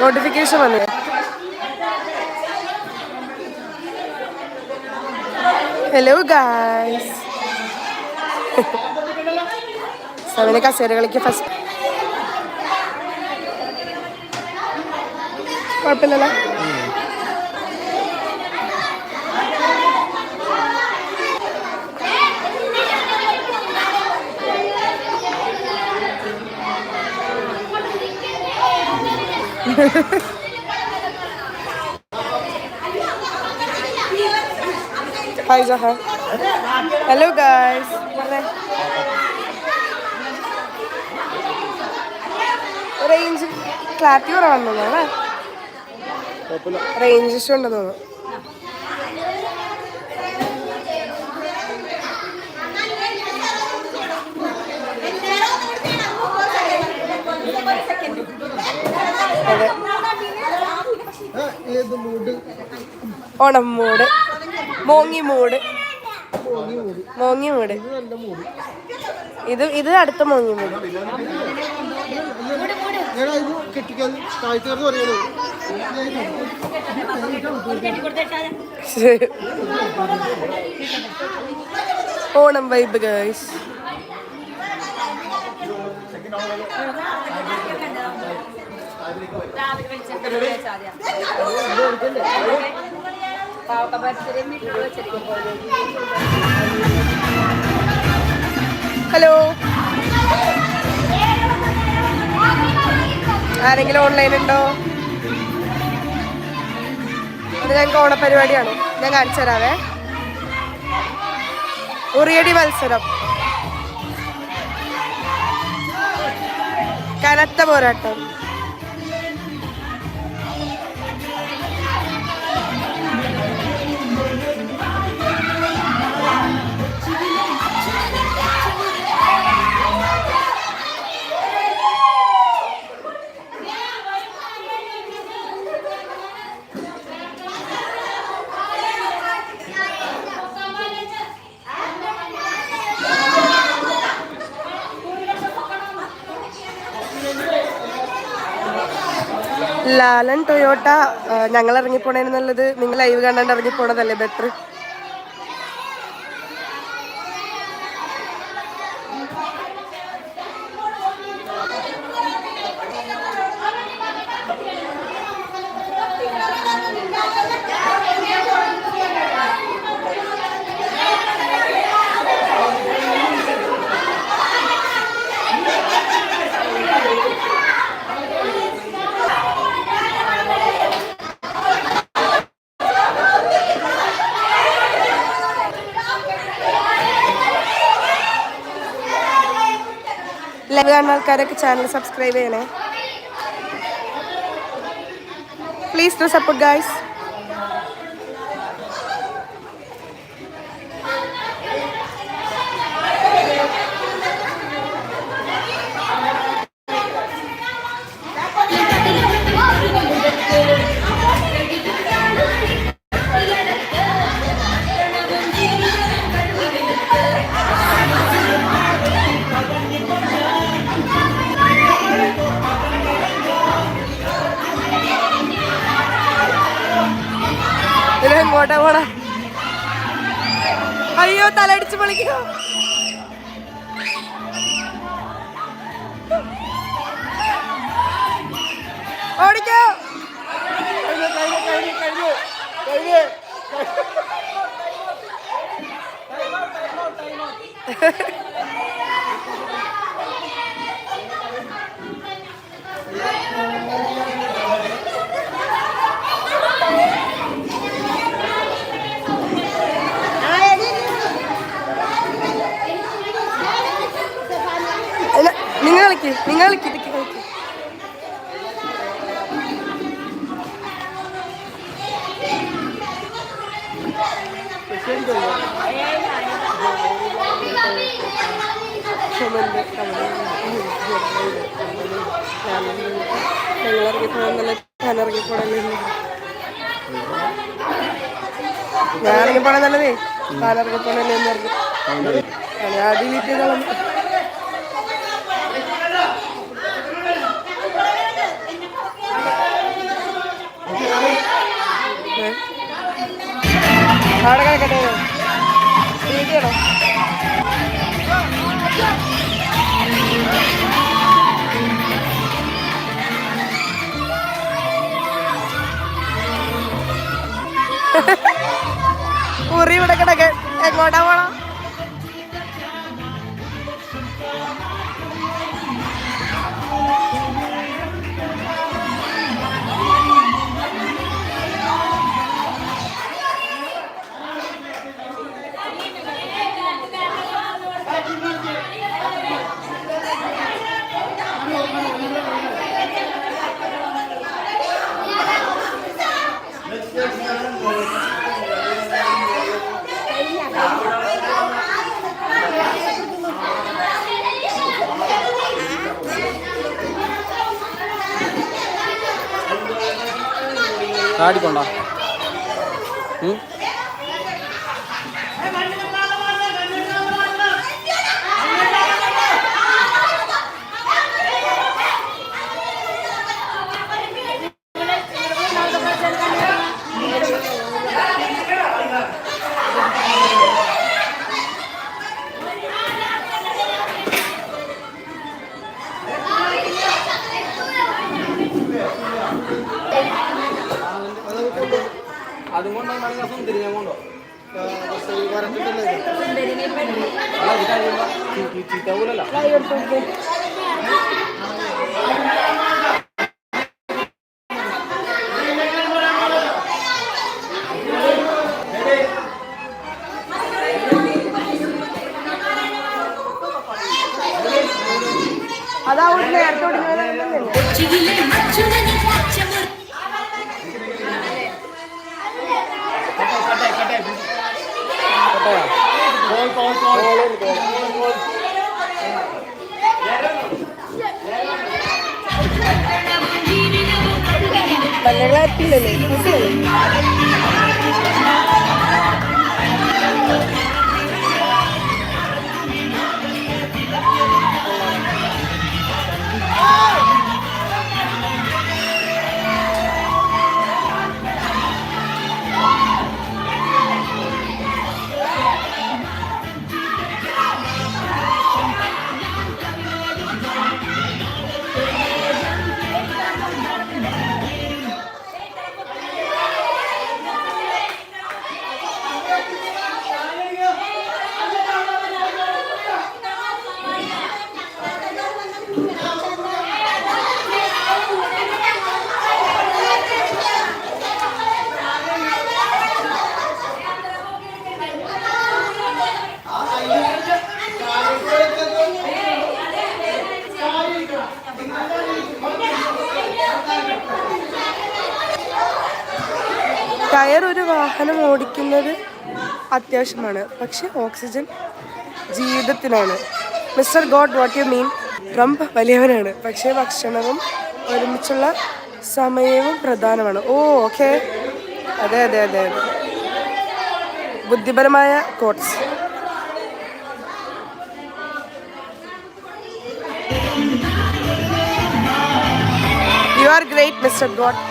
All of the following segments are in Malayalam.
നോട്ടിഫിക്കേഷൻ വന്നു ഹലോ ഗായ്സ് സമന കസേര കളിക്ക് ഫസ്റ്റ് കുഴപ്പമില്ലല്ലോ. ഹായ് ജഹ ഹലോ ഗായ്സ് റേഞ്ച് ക്ലാരിറ്റി കുറവാണെന്ന് തോന്നുന്നു അല്ലേ? റേഞ്ച് ഇഷ്യൂ ഉണ്ടെന്ന് തോന്നുന്നു. ഓണം മൂട്. മോങ്ങി മൂട്. മോങ്ങി മൂട്. നല്ല മൂഡ് ഇത് ഇത് അടുത്ത മോങ്ങി മൂട്. Onam vibe girls hello. ആരെങ്കിലും ഓൺലൈൻ ഉണ്ടോ? അത് ഞങ്ങൾക്ക് ഓണപരിപാടിയാണ്. ഞാൻ കാണിച്ചു തരാവേ. ഉറിയടി മത്സരം. കനത്ത പോരാട്ടം. ലാലൻ ടൊയോട്ട ഞങ്ങൾ ഇറങ്ങിപ്പോണേന്നുള്ളത് നിങ്ങൾ ലൈവ് കണ്ടാണ്ട് ഇറങ്ങിപ്പോണതല്ലേ ബെറ്റർ ലൈവ് കാണുന്ന ആൾക്കാരൊക്കെ ചാനൽ സബ്സ്ക്രൈബ് ചെയ്യണേ. പ്ലീസ് ടു സപ്പോർട്ട് ഗായ്സ് ഇത് പോടെ അയ്യോ തലടിച്ച് പൊളിക്കോ. ഓടിക്കോ. അല്ല, നിങ്ങൾ കളിക്ക് നിങ്ങൾ കളിക്ക് ഇതൊക്കെ കളിക്ക് ഇറങ്ങിപ്പോകാൻ നല്ല ഞാൻ ഇറങ്ങിപ്പോടല്ലേ ഞാൻ ഇറങ്ങിപ്പോണേ നല്ലതേ എന്ന് പറഞ്ഞു ഞാൻ ഡിലീറ്റ് ചെയ്തോളാം ഉറി ഇവിടെ എങ്ങോട്ടാ പോണം? കാടിക്കൊണ്ടോ അതും കൊണ്ടോ സുന്ദരി ഞാൻ കൊണ്ടോ? വരട്ടിട്ടല്ലേ അല്ല ഇത് കഴിയുമ്പോ ചീത്ത പോലല്ല അതാ അവിടെ നേരത്തെ നല്ല വാഹനം ഓടിക്കുന്നത് അത്യാവശ്യമാണ്. പക്ഷെ oxygen ജീവിതത്തിനാണ്. Mister God what you mean? Trump വലിയവനാണ്. പക്ഷേ ഭക്ഷണവും ഒരുമിച്ചുള്ള സമയവും പ്രധാനമാണ്. Oh okay. അതെ അതെ അതെ അതെ. ബുദ്ധിപരമായ quotes you are great mister God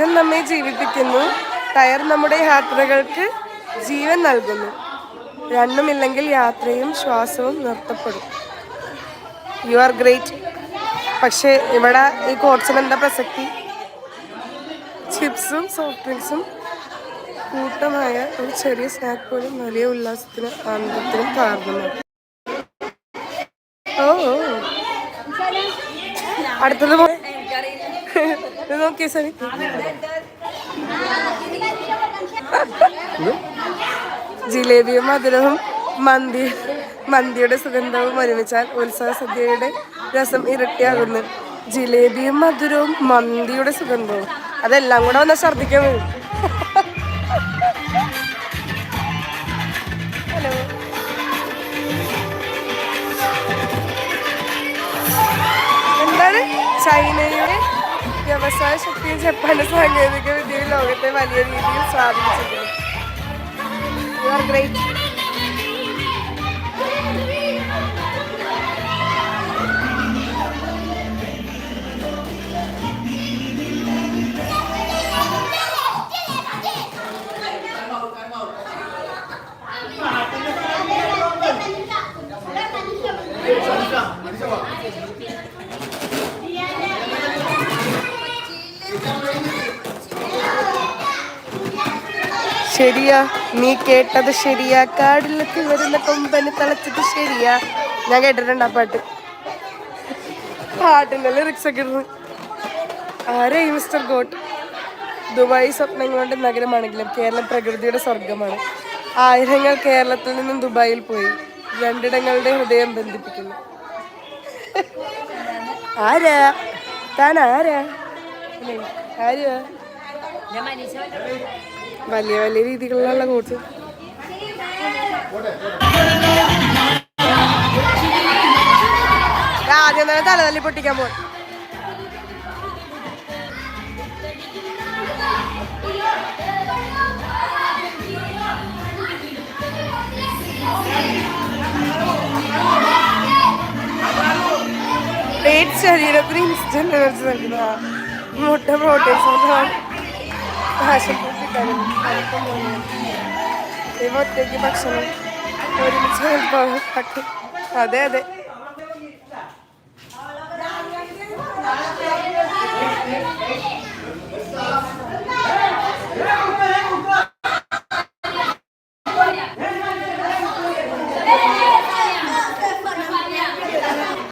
oxygen നമ്മെ ജീവിപ്പിക്കുന്നു. ടയർ നമ്മുടെ യാത്രകൾക്ക് ജീവൻ നൽകുന്നു. രണ്ടുമില്ലെങ്കിൽ യാത്രയും ശ്വാസവും നിർത്തപ്പെടും. യു ആർ ഗ്രേറ്റ് പക്ഷേ ഇവിടെ ഈ കോർച്ചിന് എന്താ പ്രസക്തി? ചിപ്സും സോഫ്റ്റ് ഡ്രിങ്ക്സും കൂട്ടമായ ഒരു ചെറിയ സ്നാക്ക് പോലും വലിയ ഉല്ലാസത്തിന് ആനന്ദത്തിനും കാരണമാണ് ഓ. അടുത്തത് നോക്കിയേ സനി ജിലേബിയും മധുരവും മന്തി മന്തിയുടെ സുഗന്ധവും ഒരുമിച്ചാൽ ഉത്സവ സദ്യയുടെ രസം ഇരട്ടിയാകുന്നു. ജിലേബിയും മധുരവും മന്തിയുടെ സുഗന്ധവും. അതെല്ലാം കൂടെ വന്ന് ഛർദ്ദിക്കാൻ വരും. ഹലോ. എന്താണ്? ചൈനയുടെ व्यवसाय शक्ती చెప్పండి సాంకేతిక విద్యയിൽ ലോകത്തെ വലിയ രീതിയിൽ സ്വാധീനിച്ചത് you are great Thank you. ശരിയാ? നീ കേട്ടത് ശരിയാ? കാടിലെത്തി വരുന്ന കൊമ്പന് തളച്ചത് ശരിയാ? ഞാൻ കേട്ടിട്ടുണ്ട് ആ പാട്ട്. പാട്ടിന്റെ ലിറിക്സ് ഒക്കെ ഇടുന്നു. ആരെയും മിസ്റ്റർ ഗോട്ട്? ദുബായ് സ്വപ്നങ്ങളുടെ നഗരമാണെങ്കിലും കേരളം പ്രകൃതിയുടെ സ്വർഗമാണ് ആയിരങ്ങൾ കേരളത്തിൽ നിന്നും ദുബായിൽ പോയി. രണ്ടിടങ്ങളുടെ ഹൃദയം ബന്ധിപ്പിക്കുന്നു. ആരാ? താൻ ആരാ? ആരാ? വലിയ വലിയ രീതികളിലുള്ള കൂട്ട് ആദ്യം തന്നെ തലതല്ലി പൊട്ടിക്കാൻ പോയി ശരീരത്തിന് ഇൻസ്റ്റന്റ് മുട്ട പ്രോട്ടീൻസ് പാഷൻ ಇವತ್ತಿಗೆ ಭಕ್ಷಣ ಅದೇ ಅದೇ